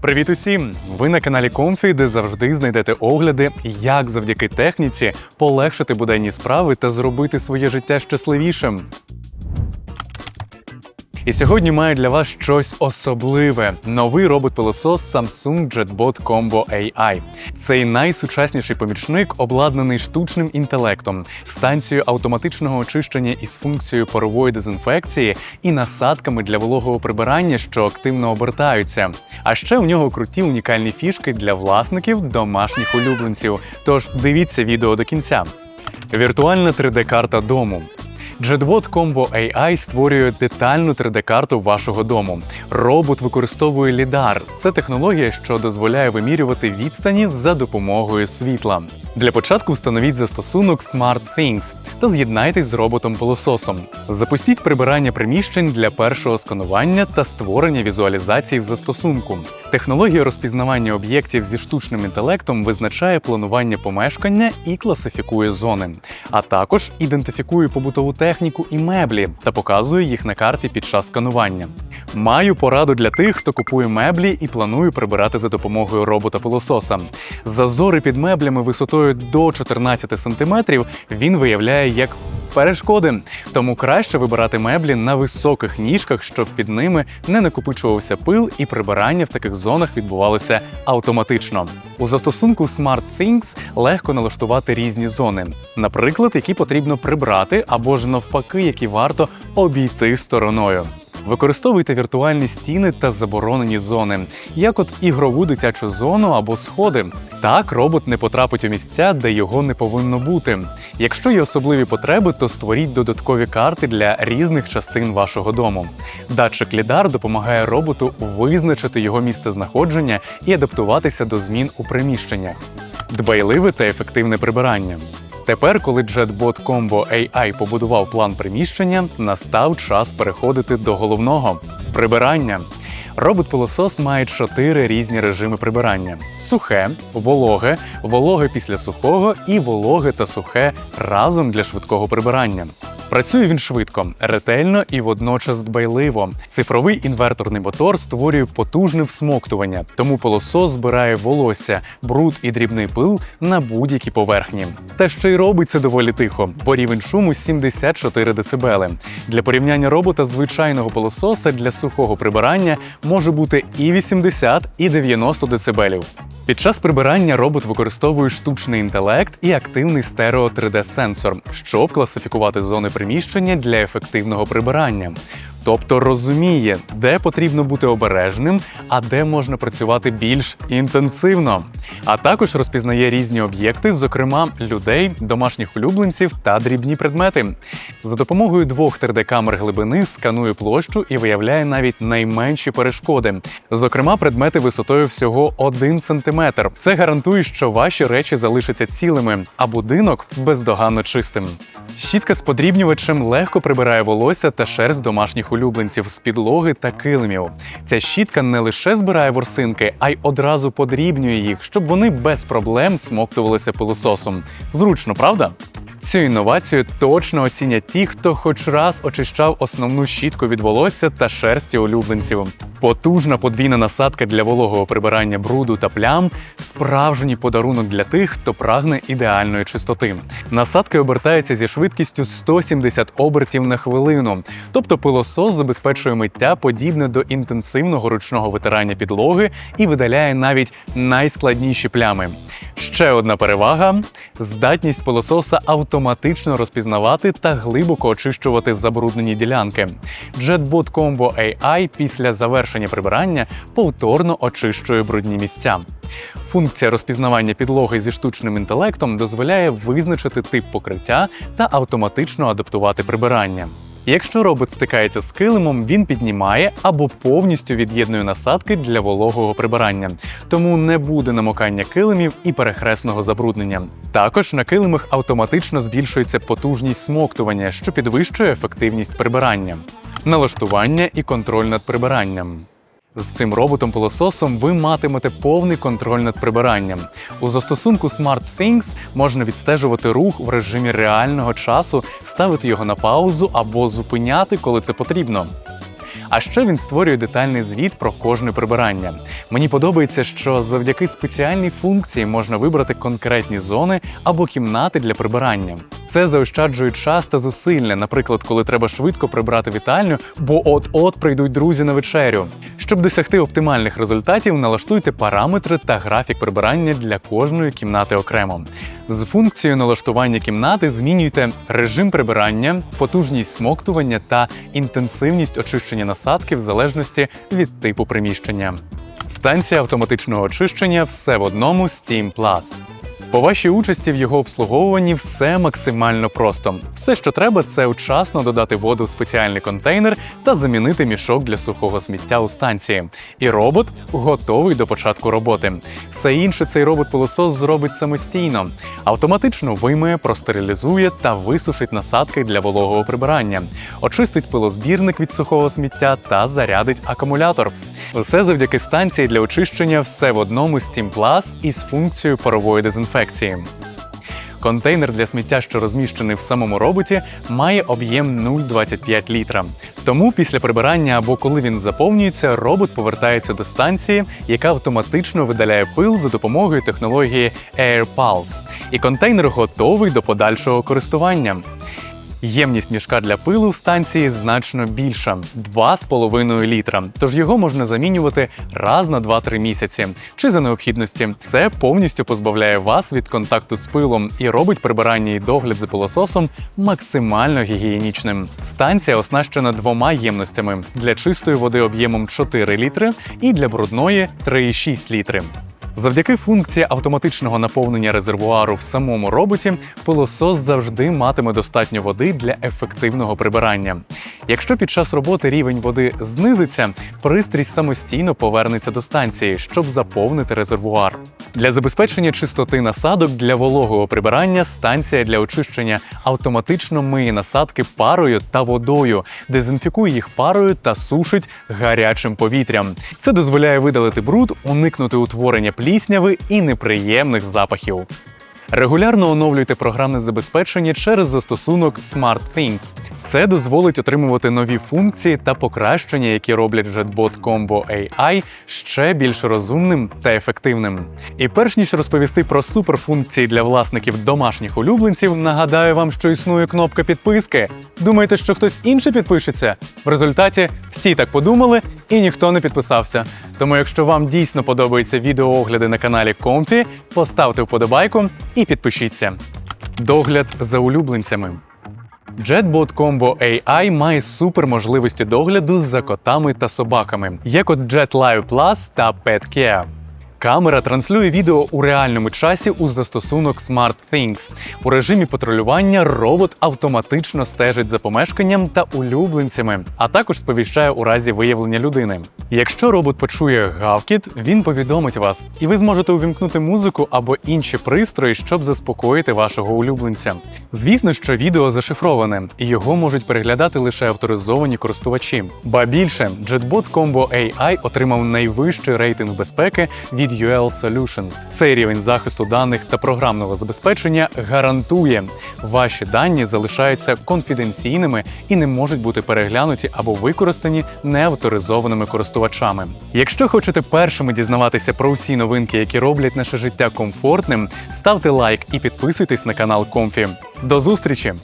Привіт усім! Ви на каналі Comfy, де завжди знайдете огляди, як завдяки техніці полегшити буденні справи та зробити своє життя щасливішим. І сьогодні маю для вас щось особливе: новий робот-пилосос Samsung JetBot Combo AI. Цей найсучасніший помічник обладнаний штучним інтелектом, станцією автоматичного очищення із функцією парової дезінфекції і насадками для вологого прибирання, що активно обертаються. А ще у нього круті унікальні фішки для власників домашніх улюбленців. Тож дивіться відео до кінця. Віртуальна 3D-карта дому. JetBot Combo AI створює детальну 3D-карту вашого дому. Робот використовує лідар. Це технологія, що дозволяє вимірювати відстані за допомогою світла. Для початку встановіть застосунок SmartThings та з'єднайтесь з роботом-пилососом. Запустіть прибирання приміщень для першого сканування та створення візуалізацій в застосунку. Технологія розпізнавання об'єктів зі штучним інтелектом визначає планування помешкання і класифікує зони, а також ідентифікує побутову техніку і меблі та показує їх на карті під час сканування. Маю пораду для тих, хто купує меблі і планує прибирати за допомогою робота-пилососа. Зазори під меблями висотою до 14 см він виявляє як перешкоди, тому краще вибирати меблі на високих ніжках, щоб під ними не накопичувався пил і прибирання в таких зонах відбувалося автоматично. У застосунку SmartThings легко налаштувати різні зони, наприклад, які потрібно прибрати, або ж навпаки, які варто обійти стороною. Використовуйте віртуальні стіни та заборонені зони, як от ігрову дитячу зону або сходи. Так робот не потрапить у місця, де його не повинно бути. Якщо є особливі потреби, то створіть додаткові карти для різних частин вашого дому. Датчик лідар допомагає роботу визначити його місце знаходження і адаптуватися до змін у приміщеннях. Дбайливе та ефективне прибирання. Тепер, коли JetBot Combo AI побудував план приміщення, настав час переходити до головного прибирання. Робот-пилосос має чотири різні режими прибирання: сухе, вологе, вологе після сухого і вологе та сухе разом для швидкого прибирання. Працює він швидко, ретельно і водночас дбайливо. Цифровий інверторний мотор створює потужне всмоктування, тому пилосос збирає волосся, бруд і дрібний пил на будь-які поверхні. Та ще й робить це доволі тихо, бо рівень шуму 74 дБ. Для порівняння робота звичайного пилососа для сухого прибирання може бути і 80, і 90 дБ. Під час прибирання робот використовує штучний інтелект і активний стерео 3D-сенсор, щоб класифікувати зони приміщення для ефективного прибирання. Тобто розуміє, де потрібно бути обережним, а де можна працювати більш інтенсивно. А також розпізнає різні об'єкти, зокрема людей, домашніх улюбленців та дрібні предмети. За допомогою двох 3D-камер глибини сканує площу і виявляє навіть найменші перешкоди, зокрема, предмети висотою всього 1 см. Це гарантує, що ваші речі залишаться цілими, а будинок бездоганно чистим. Щітка з подрібнювачем легко прибирає волосся та шерсть домашніх улюбленців з підлоги та килимів. Ця щітка не лише збирає ворсинки, а й одразу подрібнює їх, щоб вони без проблем смоктувалися пилососом. Зручно, правда? Цю інновацію точно оцінять ті, хто хоч раз очищав основну щітку від волосся та шерсті улюбленців. Потужна подвійна насадка для вологого прибирання бруду та плям справжній подарунок для тих, хто прагне ідеальної чистоти. Насадка обертається зі швидкістю 170 обертів на хвилину, тобто пилосос забезпечує миття подібне до інтенсивного ручного витирання підлоги і видаляє навіть найскладніші плями. Ще одна перевага здатність пилососа автоматично розпізнавати та глибоко очищувати забруднені ділянки. JetBot Combo AI після завершення прибирання повторно очищує брудні місця. Функція розпізнавання підлоги зі штучним інтелектом дозволяє визначити тип покриття та автоматично адаптувати прибирання. Якщо робот стикається з килимом, він піднімає або повністю від'єднує насадки для вологого прибирання, тому не буде намокання килимів і перехресного забруднення. Також на килимах автоматично збільшується потужність смоктування, що підвищує ефективність прибирання, налаштування і контроль над прибиранням. З цим роботом-пилососом ви матимете повний контроль над прибиранням. У застосунку SmartThings можна відстежувати рух в режимі реального часу, ставити його на паузу або зупиняти, коли це потрібно. А ще він створює детальний звіт про кожне прибирання. Мені подобається, що завдяки спеціальній функції можна вибрати конкретні зони або кімнати для прибирання. Це заощаджує час та зусилля, наприклад, коли треба швидко прибрати вітальню, бо от-от прийдуть друзі на вечерю. Щоб досягти оптимальних результатів, налаштуйте параметри та графік прибирання для кожної кімнати окремо. З функцією налаштування кімнати змінюйте режим прибирання, потужність смоктування та інтенсивність очищення насадки в залежності від типу приміщення. Станція автоматичного очищення все в одному Steam Plus. По вашій участі в його обслуговуванні все максимально просто. Все, що треба, це вчасно додати воду в спеціальний контейнер та замінити мішок для сухого сміття у станції. І робот готовий до початку роботи. Все інше цей робот-пилосос зробить самостійно, автоматично виймає, простерилізує та висушить насадки для вологого прибирання, очистить пилозбірник від сухого сміття та зарядить акумулятор. Все завдяки станції для очищення все в одному Steam Plus із функцією парової дезінфекції. Контейнер для сміття, що розміщений в самому роботі, має об'єм 0,25 літра. Тому після прибирання або коли він заповнюється, робот повертається до станції, яка автоматично видаляє пил за допомогою технології Air Pulse. І контейнер готовий до подальшого користування. Ємність мішка для пилу в станції значно більша 2,5 літра. Тож його можна замінювати раз на 2-3 місяці. Чи за необхідності це повністю позбавляє вас від контакту з пилом і робить прибирання і догляд за пилососом максимально гігієнічним. Станція оснащена двома ємностями для чистої води об'ємом 4 літри і для брудної 3,6 літри. Завдяки функції автоматичного наповнення резервуару в самому роботі, пилосос завжди матиме достатньо води для ефективного прибирання. Якщо під час роботи рівень води знизиться, пристрій самостійно повернеться до станції, щоб заповнити резервуар. Для забезпечення чистоти насадок для вологого прибирання станція для очищення автоматично миє насадки парою та водою, дезінфікує їх парою та сушить гарячим повітрям. Це дозволяє видалити бруд, уникнути утворення плісняви і неприємних запахів. Регулярно оновлюйте програмне забезпечення через застосунок SmartThings. Це дозволить отримувати нові функції та покращення, які роблять JetBot Combo AI ще більш розумним та ефективним. І перш ніж розповісти про суперфункції для власників домашніх улюбленців, нагадаю вам, що існує кнопка підписки. Думаєте, що хтось інший підпишеться? В результаті всі так подумали і ніхто не підписався. Тому, якщо вам дійсно подобаються відеоогляди на каналі Comfy, поставте вподобайку і підпишіться. Догляд за улюбленцями. JetBot Combo AI має супер можливості догляду за котами та собаками, як от JetLive Plus та Pet Care. Камера транслює відео у реальному часі у застосунок SmartThings. У режимі патрулювання робот автоматично стежить за помешканням та улюбленцями, а також сповіщає у разі виявлення людини. Якщо робот почує гавкіт, він повідомить вас, і ви зможете увімкнути музику або інші пристрої, щоб заспокоїти вашого улюбленця. Звісно, що відео зашифроване, і його можуть переглядати лише авторизовані користувачі. Ба більше, JetBot Combo AI отримав найвищий рейтинг безпеки від UL Solutions. Цей рівень захисту даних та програмного забезпечення гарантує, ваші дані залишаються конфіденційними і не можуть бути переглянуті або використані неавторизованими користувачами. Якщо хочете першими дізнаватися про усі новинки, які роблять наше життя комфортним, ставте лайк і підписуйтесь на канал Комфі. До зустрічі!